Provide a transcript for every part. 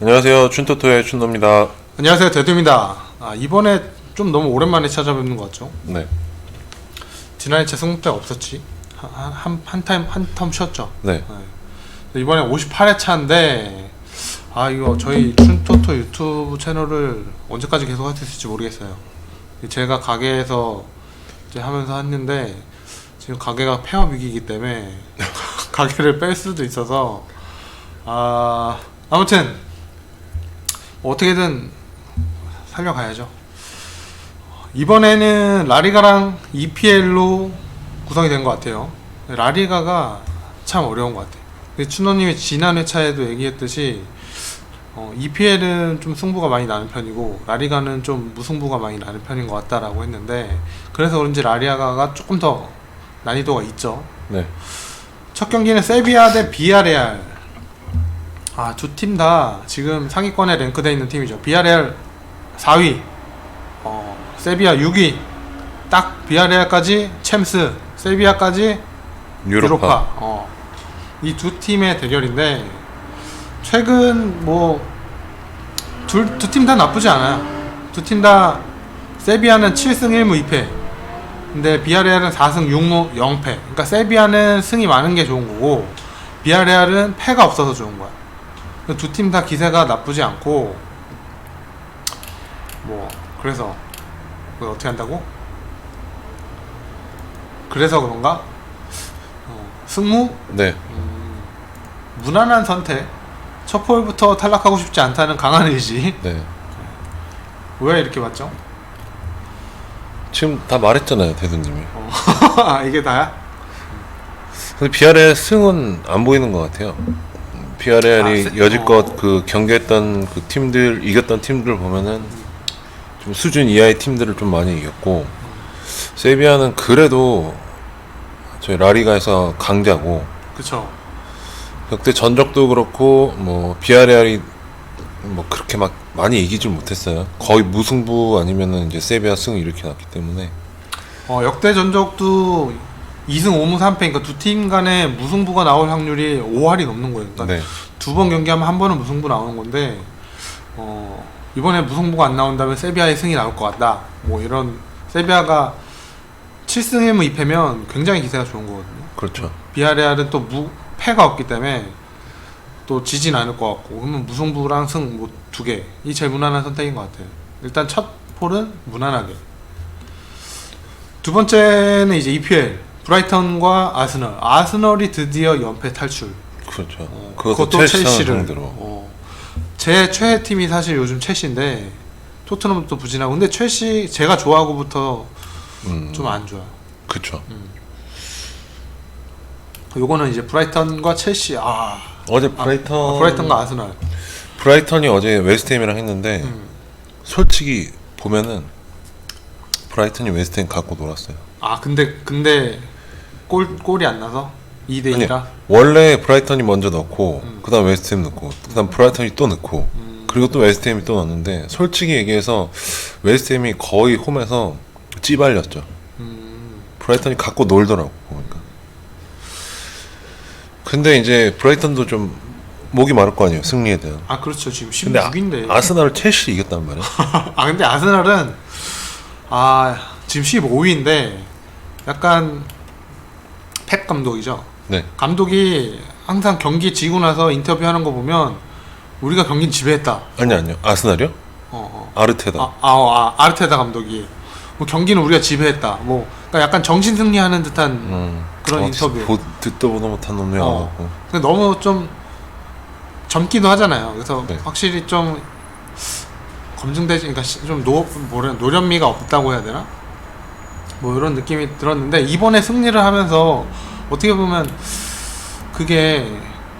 안녕하세요. 춘토토의 춘도입니다. 안녕하세요 대두입니다. 아, 이번에 좀 너무 오랜만에 찾아뵙는 것 같죠? 네. 지난해 제 승부 때 없었지. 한한 타임 한 텀 쉬었죠. 네. 이번에 58회 차인데 아 이거 저희 춘토토 유튜브 채널을 언제까지 계속 할 수 있을지 모르겠어요. 제가 가게에서 이제 하면서 했는데 지금 가게가 폐업 위기이기 때문에 가게를 뺄 수도 있어서 아 아무튼 뭐 어떻게든 살려가야죠. 이번에는 라리가랑 EPL로 구성이 된 것 같아요. 라리가가 참 어려운 것 같아요. 근데 춘호님이 지난 회차에도 얘기했듯이 어, EPL은 좀 승부가 많이 나는 편이고 라리가는 좀 무승부가 많이 나는 편인 것 같다라고 했는데 그래서 그런지 라리가가 조금 더 난이도가 있죠. 네. 첫 경기는 세비야 대 비아레알. 아, 두 팀 다 지금 상위권에 랭크되어 있는 팀이죠. 비아레알 4위, 어, 세비야 6위. 딱 비아레알까지 챔스, 세비야까지 유로파. 유로파. 어. 이 두 팀의 대결인데 최근 뭐둘 두 팀 다 나쁘지 않아요. 두 팀 다 세비야는 7승 1무 2패. 근데 비아레알은 4승 6무 0패. 그러니까 세비야는 승이 많은 게 좋은 거고 비아레알은 패가 없어서 좋은 거야. 두 팀 다 기세가 나쁘지 않고 뭐 그래서 그걸 어떻게 한다고? 그래서 그런가? 어, 승무 네. 무난한 선택. 첫 폴부터 탈락하고 싶지 않다는 강한 의지. 네. 왜 이렇게 봤죠? 지금 다 말했잖아요, 대두님이. 아, 이게 다야? 근데 비아레 승은 안 보이는 것 같아요. 비아레알이 아, 세- 여지껏 어. 그 경기했던 그 팀들 이겼던 팀들 보면은 좀 수준 이하의 팀들을 좀 많이 이겼고 세비야는 그래도 저희 라리가에서 강자고 그쵸. 역대 전적도 그렇고 뭐 비아레알이 뭐 그렇게 막 많이 이기질 못했어요. 거의 무승부 아니면은 이제 세비야 승을 이렇게 났기 때문에 어, 역대 전적도 2승 5무 3패, 그러니까 두 팀 간에 무승부가 나올 확률이 5할이 넘는 거예요. 그러니까 네. 두번 경기하면 한 번은 무승부 나오는 건데, 어, 이번에 무승부가 안 나온다면 세비야의 승이 나올 것 같다. 뭐 이런, 세비야가 7승 1무 2패면 굉장히 기세가 좋은 거거든요. 그렇죠. 비아레알은 또 무, 패가 없기 때문에 또 지진 않을 것 같고 그러면 무승부랑 승 뭐 두 개. 이 제일 무난한 선택인 것 같아요. 일단 첫 폴은 무난하게. 두 번째는 이제 EPL 브라이턴과 아스널. 아스널이 드디어 연패 탈출. 그렇죠. 어, 그것도, 첼시를 상대로. 어, 제 최애 팀이 사실 요즘 첼시인데 토트넘도 부진하고 근데 첼시 제가 좋아하고부터 음, 좀안 좋아요. 그렇죠. 요거는 이제 브라이턴과 첼시. 아, 어제 브라이턴 아, 브라이턴과 아스널. 브라이턴이 어제 웨스트햄이랑 했는데 음. 솔직히 보면은 브라이턴이 웨스트햄 갖고 놀았어요. 아 근데 근데 골 골이 안 나서 2대 아니 2라. 원래 브라이턴이 먼저 넣고 음. 그다음 웨스트햄 넣고 그다음 브라이턴이 또 넣고 그리고 또 웨스트햄이 또 넣었는데 솔직히 얘기해서 웨스트햄이 거의 홈에서 찌발렸죠. 음, 브라이턴이 갖고 놀더라고 보니까. 근데 이제 브라이턴도 좀 목이 마를 거 아니에요 승리에 대한. 아 그렇죠 지금 근데 아, 16인데. 아스날을 첼시 이겼단 말이야. 아 근데 아스날은 아 지금 15위인데 약간 펩 감독이죠. 네. 감독이 항상 경기 지고 나서 인터뷰하는 거 보면 우리가 경기는 지배했다. 아니 아니요. 아스날이요? 어, 어. 아르테다. 아, 아, 어, 아 아르테다 감독이 뭐 경기는 우리가 지배했다. 뭐 그러니까 약간 정신 승리하는 듯한 음. 그런 어, 인터뷰. 보, 듣도 보도 못한 놈이야. 어. 어. 근데 너무 좀 젊기도 하잖아요. 그래서 네. 확실히 좀 검증되지, 그러니까 시- 좀 노, 뭐래, 노련미가 없다고 해야 되나? 뭐 이런 느낌이 들었는데 이번에 승리를 하면서 어떻게 보면 그게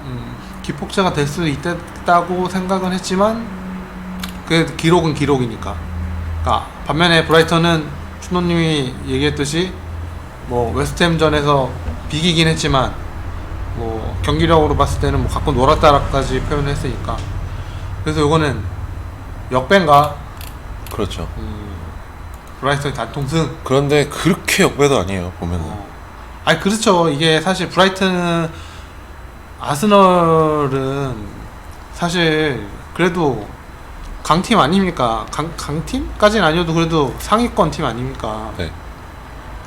음, 기폭제가 될 수 있다고 생각은 했지만 그 기록은 기록이니까. 그러니까 반면에 브라이턴은 춘호님이 얘기했듯이 뭐 웨스트햄전에서 비기긴 했지만 뭐 경기력으로 봤을 때는 뭐 갖고 놀았다라까지 표현을 했으니까 그래서 요거는 역배인가 그렇죠. 브라이턴이 단통승 그런데 그렇게 역배도 아니에요 보면. 은 어. 아니 그렇죠 이게 사실 브라이튼 아스널은 사실 그래도 강팀 아닙니까? 강 강팀까지는 아니어도 그래도 상위권 팀 아닙니까? 네.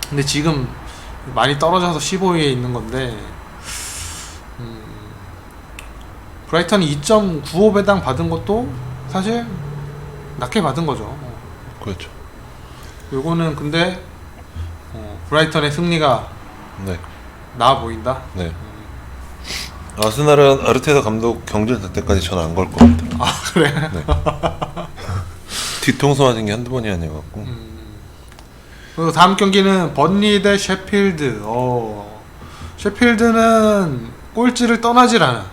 근데 지금 많이 떨어져서 15위에 있는 건데 음, 브라이턴이 2.95배당 받은 것도 사실 낮게 받은 거죠. 어. 그렇죠. 요거는 근데 어, 브라이턴의 승리가 네. 나아 보인다. 네. 아스날은 아르테타 감독 경질 될 때까지 저는 안걸것 같아요. 아 그래. 뒤통수 맞은 게 한두 번이 아니어갖고. 그리고 다음 경기는 번리 대 셰필드. 어. 셰필드는 꼴찌를 떠나질 않아.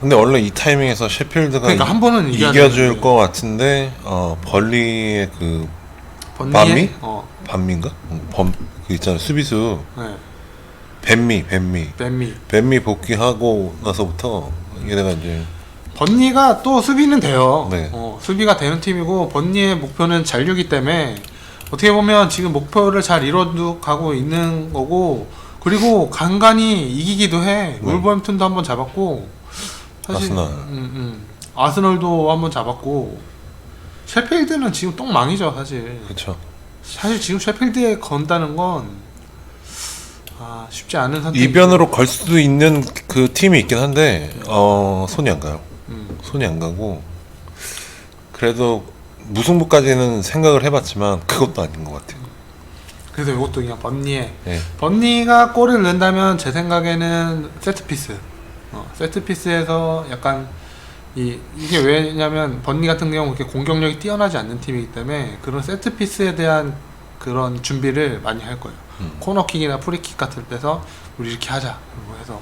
근데 원래 이 타이밍에서 셰필드가 그러니까 이- 한 번은 이겨야 이겨줄 되는데. 것 같은데 어 벌리의 그 반미? 어. 반미인가? 음, 범, 그 있잖아 수비수 네. 뱀미 뱀미 뱀미. 뱀미 복귀하고 나서부터 얘네가 이제 번니가 또 수비는 돼요. 네. 어, 수비가 되는 팀이고 번니의 목표는 잔류기 때문에 어떻게 보면 지금 목표를 잘 이뤄가고 있는 거고 그리고 간간히 이기기도 해. 네. 울버햄튼도 한번 잡았고 사실 아스널. 음, 음. 아스널도 한번 잡았고 셰필드는 지금 똥망이죠 사실. 그쵸 사실 지금 셰필드에 건다는 건 아, 쉽지 않은 선택. 이변으로 걸 수도 있는 그 팀이 있긴 한데 어 손이 안 가요 음. 손이 안 가고 그래도 무승부까지는 생각을 해봤지만 그것도 아닌 것 같아요 그래서 이것도 그냥 번니에 예. 번니가 골을 넣는다면 제 생각에는 세트피스. 어, 세트피스에서 약간 이 이게 왜냐면 번니 같은 경우 그렇게 공격력이 뛰어나지 않는 팀이기 때문에 그런 세트 피스에 대한 그런 준비를 많이 할 거예요. 음. 코너킥이나 프리킥 같은 데서 우리 이렇게 하자. 그리고 해서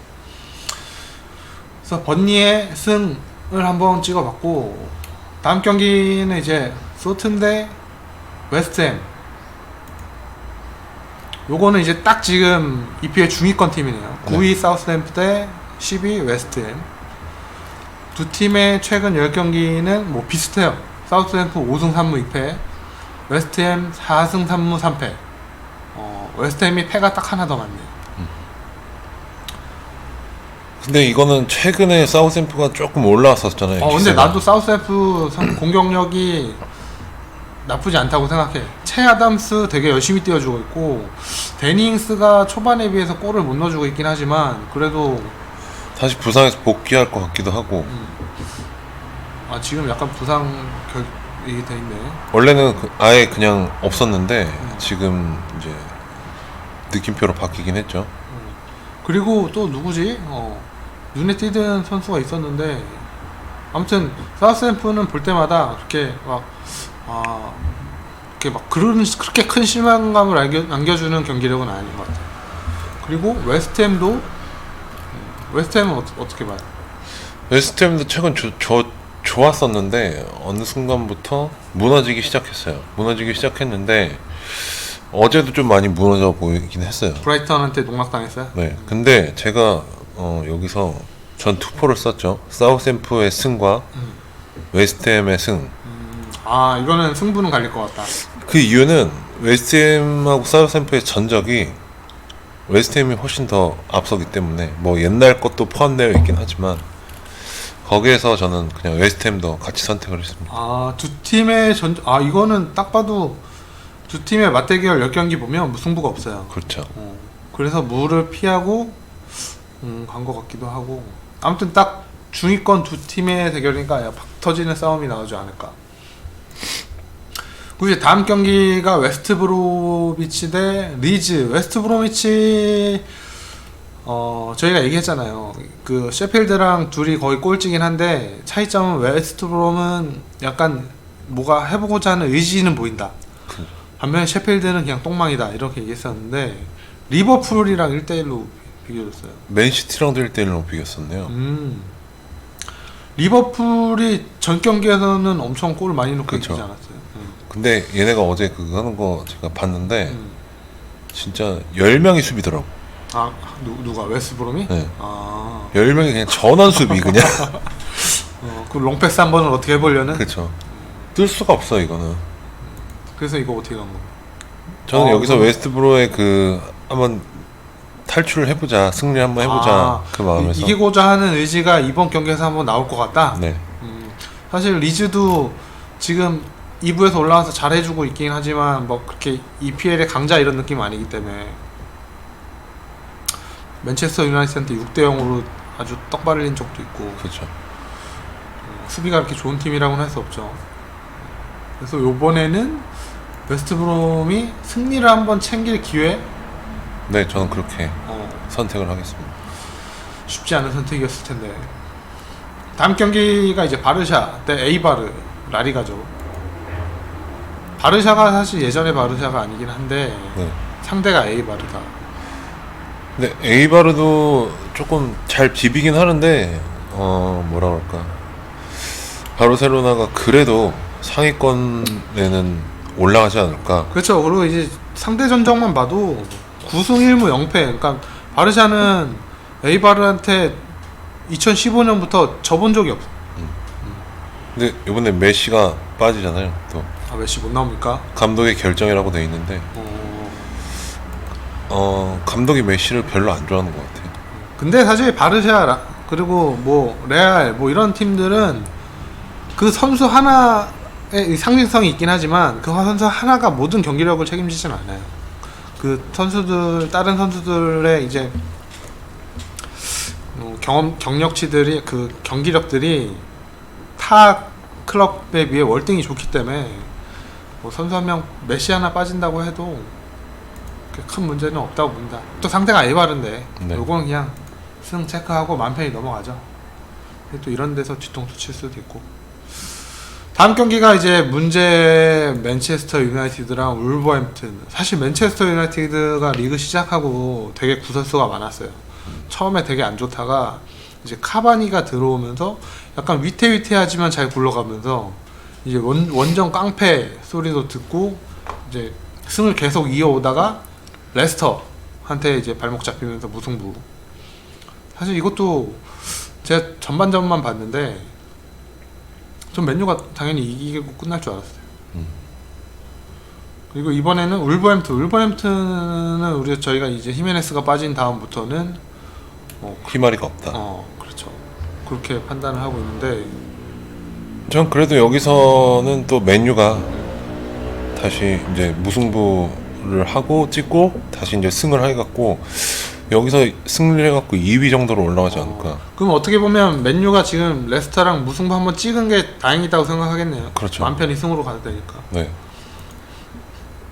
그래서 번니의 승을 한번 찍어봤고 다음 경기는 이제 소튼 대 웨스트햄. 요거는 이제 딱 지금 EPL 중위권 팀이네요. 9위 사우스햄프 대 10위 웨스트햄. 두 팀의 최근 10경기는 뭐 비슷해요. 사우스햄프 5승 3무 2패, 웨스트햄 4승 3무 3패. 어, 웨스트햄이 패가 딱 하나 더 많네요. 근데 이거는 최근에 사우샘프가 조금 올라왔었잖아요 어, 근데 기세가. 나도 사우스햄프 성- 공격력이 나쁘지 않다고 생각해. 채 아담스 되게 열심히 뛰어주고 있고, 데닝스가 초반에 비해서 골을 못 넣어주고 있긴 하지만, 그래도 다시 부상에서 복귀할 것 같기도 하고 아 지금 약간 부상 결이 돼 있네. 원래는 그- 아예 그냥 없었는데 음. 지금 이제 느낌표로 바뀌긴 했죠. 그리고 또 누구지? 어 눈에 띄는 선수가 있었는데 아무튼 사우스햄프는 볼 때마다 그렇게 막 아 이렇게 막 그런 그렇게 큰 실망감을 안겨, 안겨주는 경기력은 아닌 것 같아요. 그리고 웨스트햄도 음, 웨스트햄은 어, 어떻게 봐요? 웨스트햄도 최근 조, 조, 좋았었는데 어느 순간부터 무너지기 시작했어요. 무너지기 시작했는데 어제도 좀 많이 무너져 보이긴 했어요. 브라이턴한테 농락당했어요? 네, 근데 제가 어, 여기서 전 투포를 썼죠. 사우샘프의 승과 음. 웨스트햄의 승. 음, 아 이거는 승부는 갈릴 것 같다. 그 이유는 웨스트햄하고 사우샘프의 전적이 웨스트햄이 훨씬 더 앞서기 때문에 뭐 옛날 것도 포함되어 있긴 하지만 거기에서 저는 그냥 웨스트햄도 같이 선택을 했습니다. 아 두 팀의 전 아 이거는 딱 봐도 두 팀의 맞대결 10경기 보면 무승부가 없어요. 그렇죠. 어, 그래서 무를 피하고 음, 간것 같기도 하고 아무튼 딱 중위권 두 팀의 대결이니까 야, 팍 터지는 싸움이 나오지 않을까. 그리고 이제 다음 경기가 웨스트 브로미치 대 리즈. 웨스트 브로미치 어 저희가 얘기했잖아요. 그 셰필드랑 둘이 거의 꼴찌긴 한데 차이점은 웨스트 브롬은 약간 뭐가 해보고자 하는 의지는 보인다. 그- 반면에 셰필드는 그냥 똥망이다 이렇게 얘기했었는데 리버풀이랑 1대1로 비교졌어요. 맨시티랑도 1대1로 비겼었네요. 음. 리버풀이 전 경기에서는 엄청 골을 많이 넣고. 이기지 않았어요. 음. 근데 얘네가 어제 그거 하는 거 제가 봤는데 음. 진짜 10명이 수비더라고. 아 누, 누가 웨스트브롬이? 네. 아, 10명이 그냥 전원 수비 그냥. 어, 그 롱패스 한 번을 어떻게 해보려는? 그렇죠. 뜰 수가 없어 이거는. 그래서 이거 어떻게 간 거? 저는 어, 여기서 그럼- 웨스트브로의 그 한번 탈출을 해보자, 승리 한번 해보자 아, 그 마음에서. 이기고자 하는 의지가 이번 경기에서 한번 나올 것 같다. 네. 사실 리즈도 지금 2부에서 올라와서 잘해주고 있긴 하지만 뭐 그렇게 EPL의 강자 이런 느낌 아니기 때문에 맨체스터 유나이티드한테 6대 0으로 아주 떡발을린 적도 있고 그렇죠. 수비가 그렇게 좋은 팀이라고는 할 수 없죠. 그래서 요번에는 웨스트브롬이 승리를 한번 챙길 기회 네, 저는 그렇게 어, 선택을 하겠습니다. 쉽지 않은 선택이었을 텐데 다음 경기가 이제 바르샤 대 에이바르 라리가죠. 바르샤가 사실 예전의 바르샤가 아니긴 한데 네. 상대가 에이바르다. 근데 에이바르도 조금 잘 비비긴 하는데 어 뭐라 그럴까 바르셀로나가 그래도 상위권에는 올라가지 않을까 그렇죠. 그리고 이제 상대 전적만 봐도 9승 1무 0패. 그러니까 바르샤는 에이바르한테 2015년부터 져본 적이 없어. 근데 이번에 메시가 빠지잖아요 또 아 메시 못 나옵니까? 감독의 결정이라고 돼 있는데 어... 어 감독이 메시를 별로 안 좋아하는 것 같아요 근데 사실 바르샤 라- 그리고 뭐 레알 뭐 이런 팀들은 그 선수 하나의 이 상징성이 있긴 하지만 그 선수 하나가 모든 경기력을 책임지진 않아요. 그 선수들 다른 선수들의 이제 어, 경험 경력치들이 그 경기력들이 타 클럽에 비해 월등히 좋기 때문에 뭐 선수 한 명 메시 하나 빠진다고 해도 큰 문제는 없다고 봅니다. 또 상대가 에바른데 네. 요거는 그냥 승 체크하고 맘 편히 넘어가죠. 또 이런 데서 뒤통수 칠 수도 있고. 다음 경기가 이제 문제 맨체스터 유나이티드랑 울버햄튼. 사실 맨체스터 유나이티드가 리그 시작하고 되게 구설수가 많았어요. 처음에 되게 안 좋다가 이제 카바니가 들어오면서 약간 위태위태하지만 잘 굴러가면서 이제 원, 원정 깡패 소리도 듣고 이제 승을 계속 이어오다가 레스터한테 이제 발목 잡히면서 무승부. 사실 이것도 제가 전반전만 봤는데 좀 맨유가 당연히 이기고 끝날 줄 알았어요. 음. 그리고 이번에는 울버햄튼, 울버햄튼은 우리 저희가 이제 히메네스가 빠진 다음부터는 희마리가 없다 어 그렇죠 그렇게 판단을 하고 있는데 전 그래도 여기서는 또 맨유가 다시 이제 무승부를 하고 찍고 다시 이제 승을 해갖고 여기서 승리를 해갖고 2위 정도로 올라가지 않을까. 그럼 어떻게 보면 맨유가 지금 레스터랑 무승부 한번 찍은 게 다행이다고 생각하겠네요. 그렇죠. 맘 편히 승으로 가도 되니까. 네.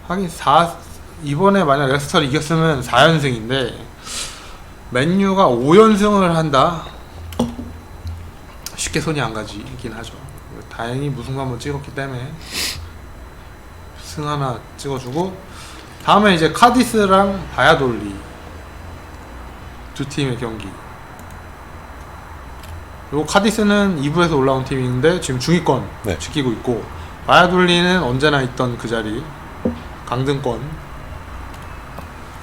하긴 4 이번에 만약 레스터를 이겼으면 4연승인데 맨유가 5연승을 한다. 쉽게 손이 안 가지긴 하죠. 다행히 무승부 한번 찍었기 때문에 승 하나 찍어주고 다음에 이제 카디스랑 바야돌리 두 팀의 경기. 요 카디스는 2부에서 올라온 팀인데 지금 중위권 네. 지키고 있고 바야돌리는 언제나 있던 그 자리 강등권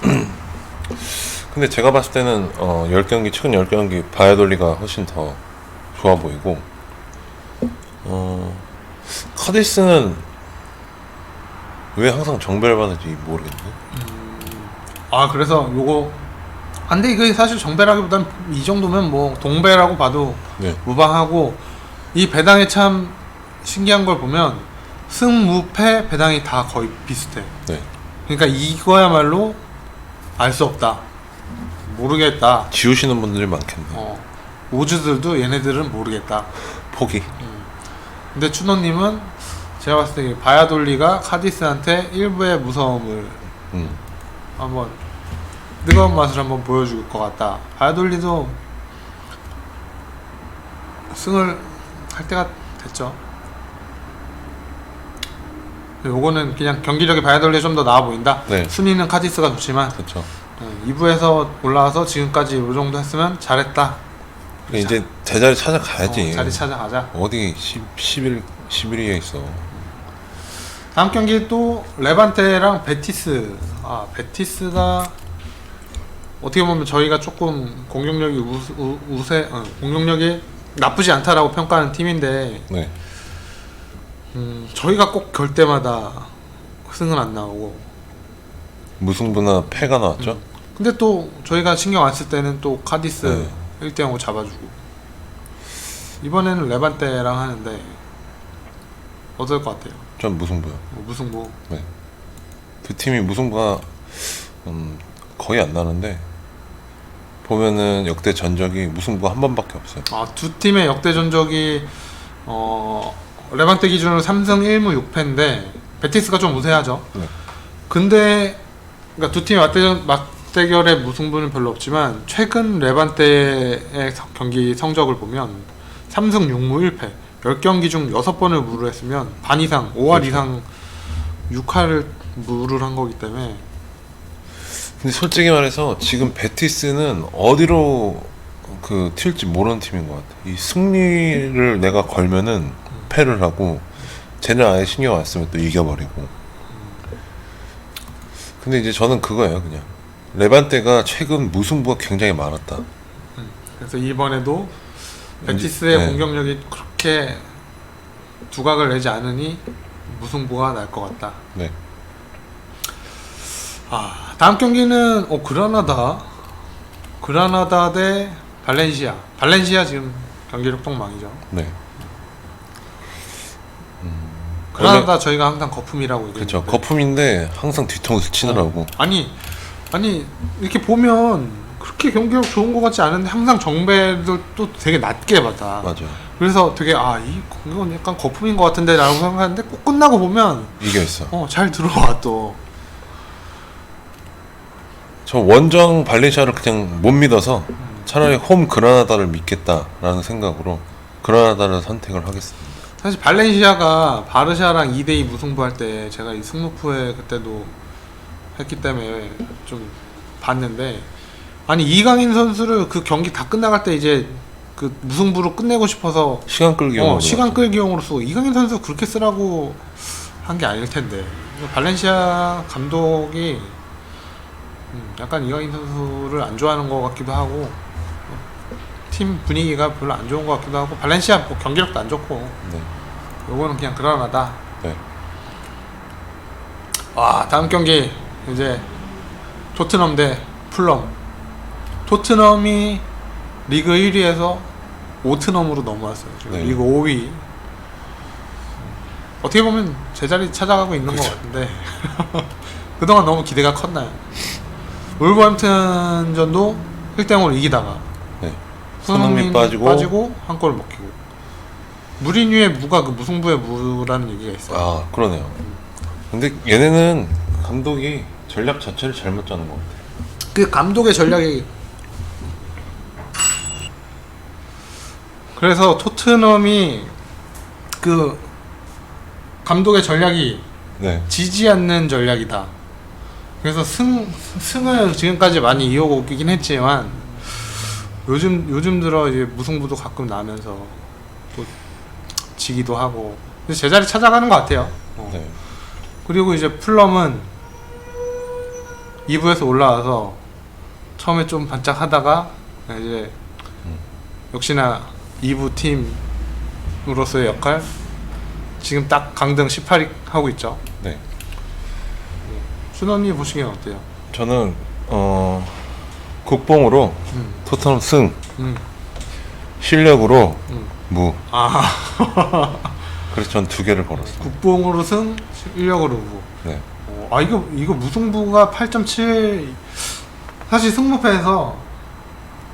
근데 제가 봤을 때는 어 10경기 최근 10경기 바야돌리가 훨씬 더 좋아 보이고 어 카디스는 왜 항상 정배를 받는지 모르겠네. 아 그래서 요거 아, 근데 이게 사실 정배라기보단 이 정도면 뭐 동배라고 봐도 네. 무방하고 이 배당이 참 신기한 걸 보면 승무패 배당이 다 거의 비슷해 네. 그러니까 이거야말로 알 수 없다 모르겠다 지우시는 분들이 많겠네. 어, 오즈들도 얘네들은 모르겠다 포기. 근데 추노님은 제가 봤을 때 바야돌리가 카디스한테 일부의 무서움을 음. 한번 뜨거운 맛을 한번 보여줄 것 같다. 바야돌리도 승을 할 때가 됐죠. 요거는 그냥 경기력이 바야돌리 좀더 나아 보인다. 네. 순위는 카디스가 좋지만 그렇죠. 2부에서 올라와서 지금까지 이 정도 했으면 잘했다. 이제 제자리 찾아가야지. 어, 자리 찾아가자. 어디 10, 11 11위에 있어. 다음 경기 또 레반테랑 베티스. 아 베티스가 어떻게 보면 저희가 조금 공격력이 우, 우, 우세, 어, 공격력이 나쁘지 않다라고 평가하는 팀인데 네. 음, 저희가 꼭 결 때마다 승은 안 나오고 무승부나 패가 나왔죠. 근데 또 저희가 신경 안 쓸 때는 또 카디스 네. 1대 0으로 잡아주고 이번에는 레반테랑 하는데 어떨 것 같아요? 전 무승부요. 뭐 무승부. 두 팀이 무승부가 음, 거의 안 나는데 보면은 역대 전적이 무승부가 한 번밖에 없어요. 아, 두 팀의 역대 전적이 어 레반테 기준으로 3승 1무 6패인데 베티스가 좀 우세하죠. 네. 근데 그러니까 두 팀의 맞대전, 맞 대결의 무승부는 별로 없지만 최근 레반테의 서- 경기 성적을 보면 3승 6무 1패 10경기 중 6번을 무를 했으면 반 이상 5할 그렇죠. 이상 6할을 무를 한 거기 때문에 근데 솔직히 말해서 지금 베티스는 어디로 그 튈지 모르는 팀인 것 같아. 이 승리를 내가 걸면은 패를 하고 쟤는 아예 신경 안 쓰면 또 이겨버리고. 근데 이제 저는 그거예요, 그냥. 레반테가 최근 무승부가 굉장히 많았다. 그래서 이번에도 베티스의 네. 공격력이 그렇게 두각을 내지 않으니 무승부가 날 것 같다. 네. 아 다음 경기는 어 그라나다 그라나다 대 발렌시아 발렌시아 지금 경기력 똥망이죠 네. 그라나다 저희가 항상 거품이라고 그렇죠. 얘기했는데 거품인데 항상 뒤통수 치느라고. 아니 아니 이렇게 보면 그렇게 경기력 좋은 것 같지 않은데 항상 정배도 또 되게 낮게 받아 맞아. 그래서 되게 아이 공격은 약간 거품인 것 같은데 라고 생각하는데 꼭 끝나고 보면 이겨 있어. 어 잘 들어와 또 저 원정 발렌시아를 그냥 못 믿어서 차라리 홈 그라나다를 믿겠다라는 생각으로 그라나다를 선택을 하겠습니다. 사실 발렌시아가 바르샤랑 2대2 무승부할 때 제가 이 승무프에 그때도 했기 때문에 좀 봤는데 아니 이강인 선수를 그 경기 다 끝나갈 때 이제 그 무승부로 끝내고 싶어서 시간 끌기용으로. 어, 시간 끌기용으로 쓰고 이강인 선수 그렇게 쓰라고 한 게 아닐 텐데 발렌시아 감독이 음, 약간 이강인 선수를 안 좋아하는 것 같기도 하고 팀 분위기가 별로 안 좋은 것 같기도 하고 발렌시아 뭐 경기력도 안 좋고 네. 요거는 그냥 그라나다. 네. 와 다음 경기 이제 토트넘 대 풀럼. 토트넘이 리그 1위에서 오트넘으로 넘어왔어요. 지금 네. 리그 5위. 어떻게 보면 제자리 찾아가고 있는 것 그쵸. 같은데 그동안 너무 기대가 컸나요? 울버햄튼전도 1대0으로 이기다가 네. 손흥민 빠지고. 빠지고 한 골 먹히고 무리뉴의 무가 그 무승부의 무라는 얘기가 있어요. 아 그러네요. 근데 얘네는 감독이 전략 자체를 잘못 짜는 것 같아요. 그 감독의 전략이 그래서 토트넘이 그 감독의 전략이 네. 지지 않는 전략이다. 그래서 승 승을 지금까지 많이 이어오긴 했지만 요즘 요즘 들어 이제 무승부도 가끔 나면서 또 지기도 하고 제자리 찾아가는 것 같아요. 어. 네. 그리고 이제 플럼은 2부에서 올라와서 처음에 좀 반짝하다가 이제 음. 역시나 2부 팀으로서의 역할 지금 딱 강등 18위 하고 있죠. 네. 순원님 보시기엔 어때요? 저는 어 국뽕으로 음. 토트넘 승, 음. 실력으로 음. 무. 아 그래서 전 두 개를 걸었어요. 국뽕으로 승 실력으로 무. 네. 어, 아 이거 이거 무승부가 8.7 사실 승부패에서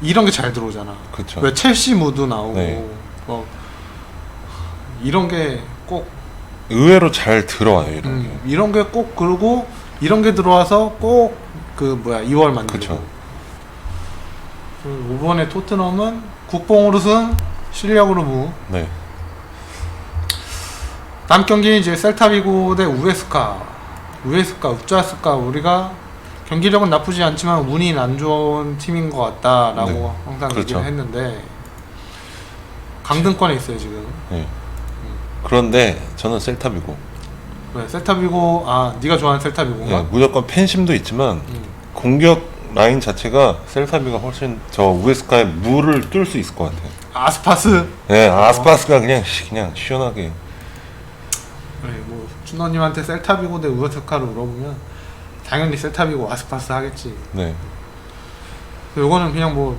이런 게 잘 들어오잖아. 그렇죠. 왜 첼시 무도 나오고 네. 뭐 이런 게 꼭 의외로 잘 들어와요 이런 음, 이런 게 꼭 그러고 이런 게 들어와서 꼭 그 뭐야 2월 만들고 그쵸. 그 이번에 토트넘은 국뽕으로 승 실력으로 무 게. 네. 다음 경기 이제 셀타비고 대 우에스카 우에스카 우짜스카 우리가 경기력은 나쁘지 않지만 운이 안 좋은 팀인 것 같다라고 네. 항상 그렇죠. 얘기를 했는데 강등권에 있어요 지금 네. 그런데 저는 셀타비고. 왜 셀타비고 아 네가 좋아하는 셀타비고인가? 네, 무조건 팬심도 있지만 음. 공격 라인 자체가 셀타비가 훨씬 저 우에스카의 무를 뚫을 수 있을 것 같아요. 아스파스 네, 아스파스가 그냥 시- 그냥 시원하게. 준호님한테 셀타비고 대 우에스카를 물어보면 당연히 셀타비고 아스파스 하겠지 네. 요거는 그냥 뭐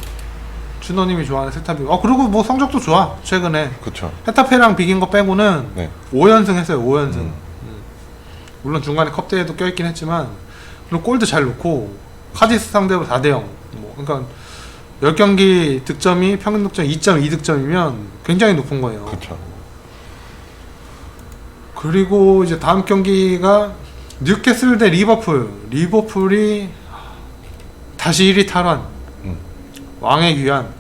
준호님이 좋아하는 셀타 비고. 어 그리고 뭐 성적도 좋아 최근에. 그쵸. 헤타페랑 비긴 거 빼고는 네. 5연승 했어요. 5연승. 음. 물론 중간에 컵대회도 껴있긴 했지만 그리고 골도 잘 넣고 카디스 상대로 4대 0. 뭐 그러니까 10경기 득점이 평균 득점 2.2득점이면 굉장히 높은 거예요. 그쵸. 그리고 이제 다음 경기가 뉴캐슬 대 리버풀. 리버풀이 다시 1위 탈환. 음. 왕의 귀환.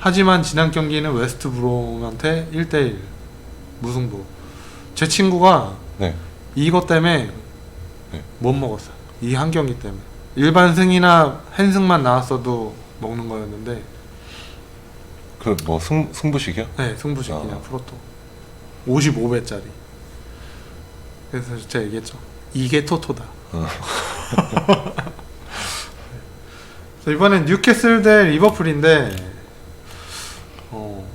하지만 지난 경기는 웨스트 브롬한테 1대1 무승부. 제 친구가 네. 이것 때문에 네. 못 먹었어요. 이 한 경기 때문에. 일반 승이나 한승만 나왔어도 먹는 거였는데, 그 뭐승 승부식이요? 네, 승부식 그냥 아. 프로토. 55배짜리. 그래서 제가 얘기했죠. 이게 토토다. 어. 그래서 이번엔 뉴캐슬 대 리버풀인데, 어,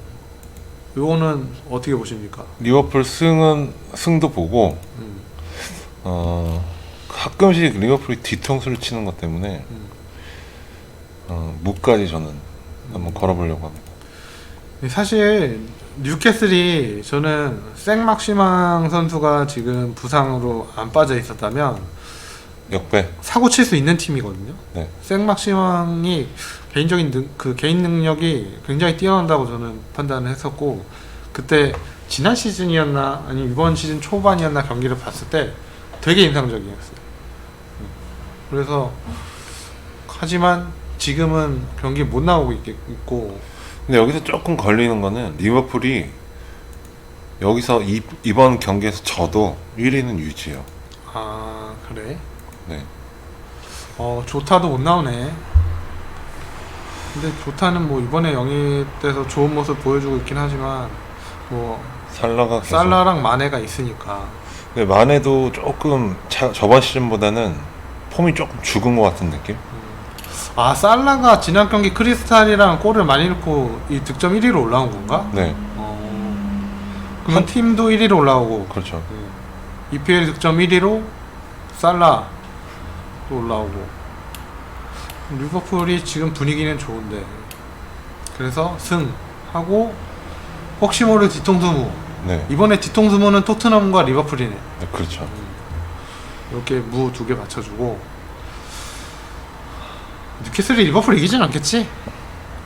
요거는 어떻게 보십니까? 리버풀 승은 승도 보고 음, 어 가끔씩 리버풀이 뒤통수를 치는 것 때문에 음. 어 무까지 저는 한번 걸어보려고 합니다. 사실 뉴캐슬이 저는 생막시망 선수가 지금 부상으로 안 빠져 있었다면 역배. 사고 칠 수 있는 팀이거든요. 네. 생막시망이 개인적인 능, 그 개인 능력이 굉장히 뛰어난다고 저는 판단을 했었고 그때 지난 시즌이었나 아니 이번 시즌 초반이었나 경기를 봤을 때 되게 인상적이었어요. 음. 그래서 하지만 지금은 경기 못 나오고 있, 있고 근데 여기서 조금 걸리는 거는 리버풀이 여기서 이, 이번 경기에서 져도 1위는 유지해요. 아 그래? 네. 어 조타도 못 나오네. 근데 조타는 뭐 이번에 영입돼서 좋은 모습 보여주고 있긴 하지만 뭐 살라가 계속 살라랑 마네가 있으니까 근데 만해도 조금 차, 저번 시즌보다는 폼이 조금 죽은 것 같은 느낌? 아 살라가 지난 경기 크리스탈이랑 골을 많이 넣고 이 득점 1위로 올라온 건가? 네. 어 그러면 팀도 1위로 올라오고 그렇죠. EPL 득점 1위로 살라 또 올라오고 리버풀이 지금 분위기는 좋은데 그래서 승 하고 혹시 모를 뒤통수무 네. 이번에 뒤통수무는 토트넘과 리버풀이네 네, 그렇죠. 이렇게 무 두개 맞춰주고 뉴캐슬이 리버풀 이기진 않겠지?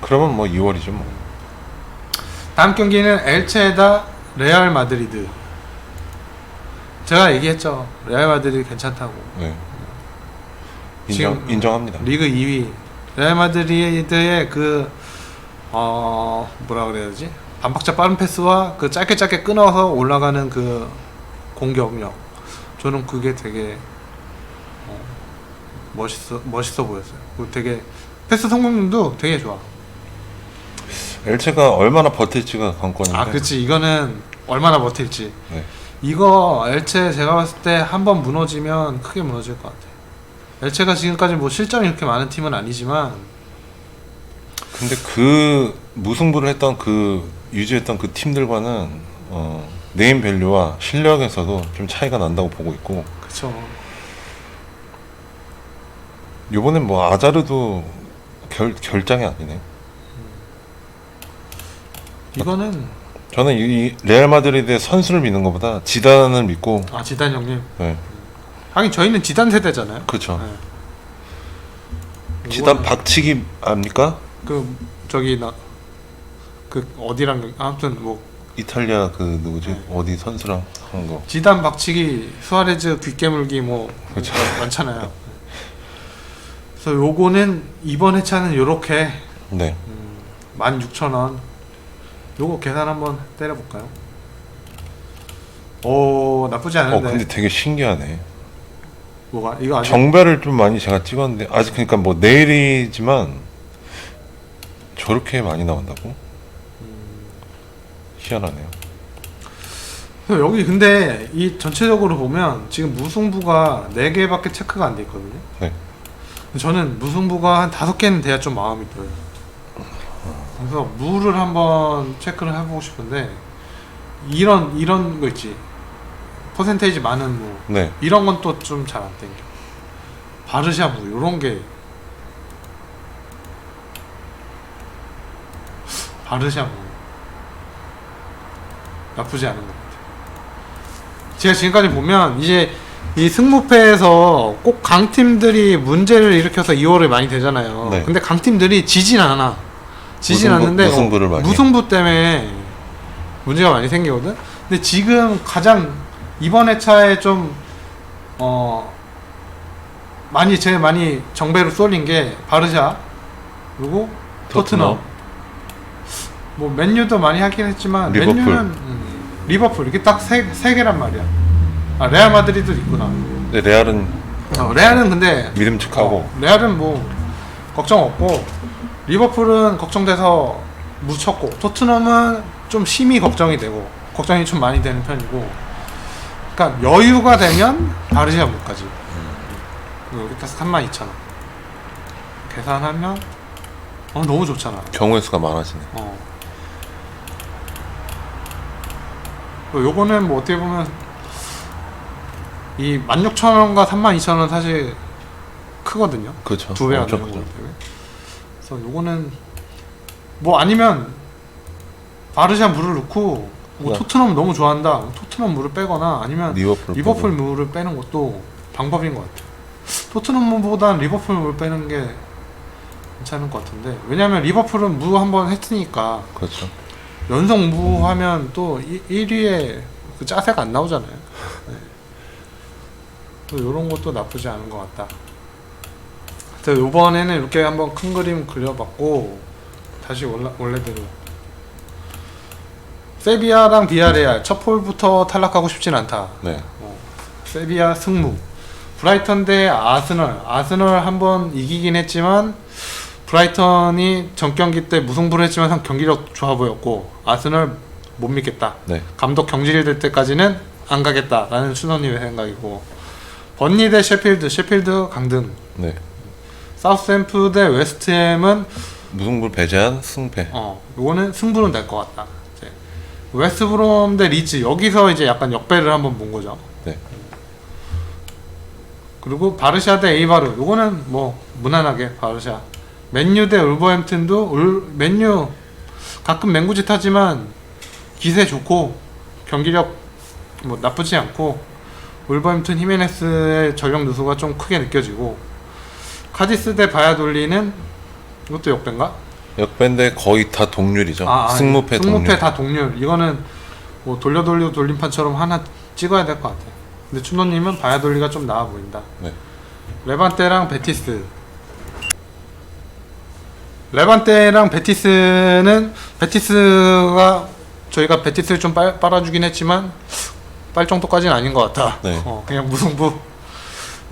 그러면 뭐 2월이죠 뭐. 다음 경기는 엘체다 레알 마드리드 제가 얘기했죠 레알 마드리드 괜찮다고 네. 인정 지금 인정합니다. 리그 2위 레알 마드리드의 그 어, 뭐라 그래야 되지? 반박자 빠른 패스와 그 짧게 짧게 끊어서 올라가는 그 공격력 저는 그게 되게 어, 멋있어 멋있어 보였어요. 그리고 되게 패스 성공률도 되게 좋아. 엘체가 얼마나 버틸지가 관건인데. 아, 그렇지. 이거는 얼마나 버틸지. 네. 이거 엘체 제가 봤을 때 한 번 무너지면 크게 무너질 것 같아. 엘체가 지금까지 뭐 실점이 그렇게 많은 팀은 아니지만 근데 그 무승부를 했던 그 유지했던 그 팀들과는 어, 네임 밸류와 실력에서도 좀 차이가 난다고 보고 있고 그쵸. 요번엔 뭐 아자르도 결, 결장이 아니네. 이거는 저는 이, 이 레알 마드리드의 선수를 믿는 것보다 지단을 믿고 아 지단 형님. 네. 하긴 저희는 지단 세대잖아요. 그렇죠. 네. 지단 박치기 압니까? 그 저기 나 그 어디랑 경- 아무튼 뭐 이탈리아 그 누구지 네. 어디 선수랑 한 거. 지단 박치기 수아레즈 귓깨물기 뭐 그쵸. 많잖아요. 그래서 요거는 이번 회차는 요렇게 네. 16,000원. 요거 계산 한번 때려볼까요? 오 나쁘지 어 않은데 근데 되게 신기하네. 뭐가 이거 아직 정배를 좀 많이 제가 찍었는데 아직 그러니까 뭐 내일이지만 저렇게 많이 나온다고? 희한하네요. 그래서 여기 근데 이 전체적으로 보면 지금 무승부가 4개밖에 체크가 안 돼 있거든요. 네. 저는 무승부가 한 5개는 돼야 좀 마음이 들어요. 그래서 무를 한번 체크를 해보고 싶은데 이런 이런 거 있지. 퍼센테이지 많은 무 네. 이런 건 또 좀 잘 안 땡겨. 바르샤 무 이런 게 바르샤 뭐 나쁘지 않은 것 같아요. 제가 지금까지 보면 이제 이 승무패에서 꼭 강팀들이 문제를 일으켜서 2월을 많이 되잖아요. 네. 근데 강팀들이 지진 않아. 지진 무승부- 않는데 무승부를 많이 해. 무승부 때문에 문제가 많이 생기거든. 근데 지금 가장 이번 회차에 좀 어. 많이 제일 많이 정배로 쏠린 게 바르샤 그리고 토트넘. 토트넘. 뭐 맨유도 많이 하긴 했지만 리버풀. 맨유는 음, 리버풀 이게 딱 세 세 개란 말이야. 아 레알 마드리드 있구나. 근데 레알은 어, 레알은 근데 믿음직하고 어, 레알은 뭐 걱정 없고 리버풀은 걱정돼서 묻혔고 토트넘은 좀 심히 걱정이 되고 걱정이 좀 많이 되는 편이고 그러니까 여유가 되면 바르시아 못까지 여기 딱 32,000원 계산하면 어 너무 좋잖아 경우의 수가 많아지네. 어. 그 요거는 뭐 어떻게 보면 이 16,000원과 32,000원 사실 크거든요. 그렇죠. 두 배가 엄청 되는 크죠. 때문에. 그래서 요거는 뭐 아니면 바르샤 물을 넣고 뭐 네. 토트넘 너무 좋아한다. 토트넘 물을 빼거나 아니면 리버풀 리버풀. 물을 빼는 것도 방법인 것 같아요. 토트넘보단 리버풀 물 빼는 게 괜찮을 것 같은데 왜냐면 리버풀은 무 한 번 했으니까 그렇죠. 연속 무 하면 또 1위에 그 짜세가 안 나오잖아요. 네. 이런 것도 나쁘지 않은 것 같다. 그래서 이번에는 이렇게 한번 큰 그림 그려봤고 다시 원래, 원래대로 세비야랑 비아레알 첫 폴부터 탈락하고 싶진 않다. 네. 세비야 승무 브라이턴 대 아스널 아스널 한번 이기긴 했지만 브라이턴이 전 경기 때 무승부를 했지만 경기력 좋아 보였고 아스널 못 믿겠다 네. 감독 경질이 될 때까지는 안 가겠다라는 순원님의 생각이고 번니 대 셰필드 셰필드 강등 네. 사우스햄프 대 웨스트햄은 무승부 배제한 승패. 어 요거는 승부는 될것 같다 이제 웨스트브롬 대 리즈 여기서 이제 약간 역배를 한번 본 거죠 네. 그리고 바르샤 대 에이바르 요거는 뭐 무난하게 바르샤 맨유 대 울버햄튼도 울, 맨유 가끔 맹구짓 하지만 기세 좋고 경기력 뭐 나쁘지 않고 울버햄튼 히메네스의 전력 누수가 좀 크게 느껴지고 카디스 대 바야돌리는 이것도 역배인가? 역밴데 거의 다 동률이죠. 승무패 아, 승무패 동률. 다 동률 이거는 뭐 돌려 돌려 돌림판처럼 하나 찍어야 될 것 같아 근데 춘노님은 바야돌리가 좀 나아 보인다 네. 레반테랑 베티스. 레반테랑 베티스는 베티스가 저희가 베티스를 좀 빨, 빨아주긴 했지만 빨 정도까지는 아닌 것 같아. 네. 어, 그냥 무승부.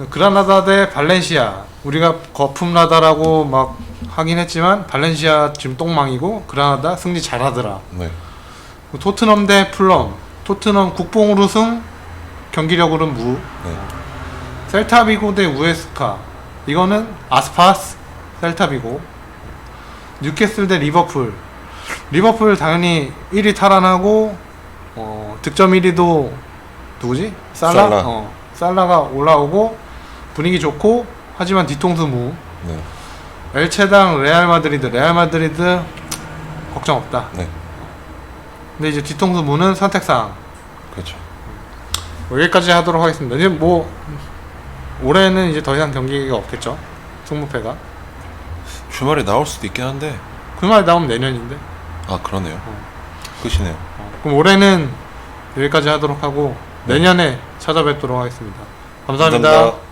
그라나다 대 발렌시아. 우리가 거품나다라고 막 하긴 했지만 발렌시아 지금 똥망이고 그라나다 승리 잘하더라. 네. 토트넘 대 풀럼. 토트넘 국뽕으로 승, 경기력으로는 무. 네. 셀타비고 대 우에스카 이거는 아스파스 셀타비고 뉴캐슬 대 리버풀 리버풀 당연히 1위 탈환하고 어, 득점 1위도 누구지? 살라? 살라. 어, 살라가 올라오고 분위기 좋고 하지만 뒤통수 무 네. 엘체당 레알 마드리드 레알 마드리드 걱정 없다 네. 근데 이제 뒤통수 무는 선택사항 그렇죠. 뭐 여기까지 하도록 하겠습니다. 이제 뭐 올해는 이제 더 이상 경기가 없겠죠. 승무패가. 주말에 나올 수도 있긴 한데. 그 말 나오면 내년인데. 아 그러네요. 어. 끝이네요. 어, 그럼 올해는 여기까지 하도록 하고 내년에 찾아뵙도록 하겠습니다 감사합니다. 감사합니다.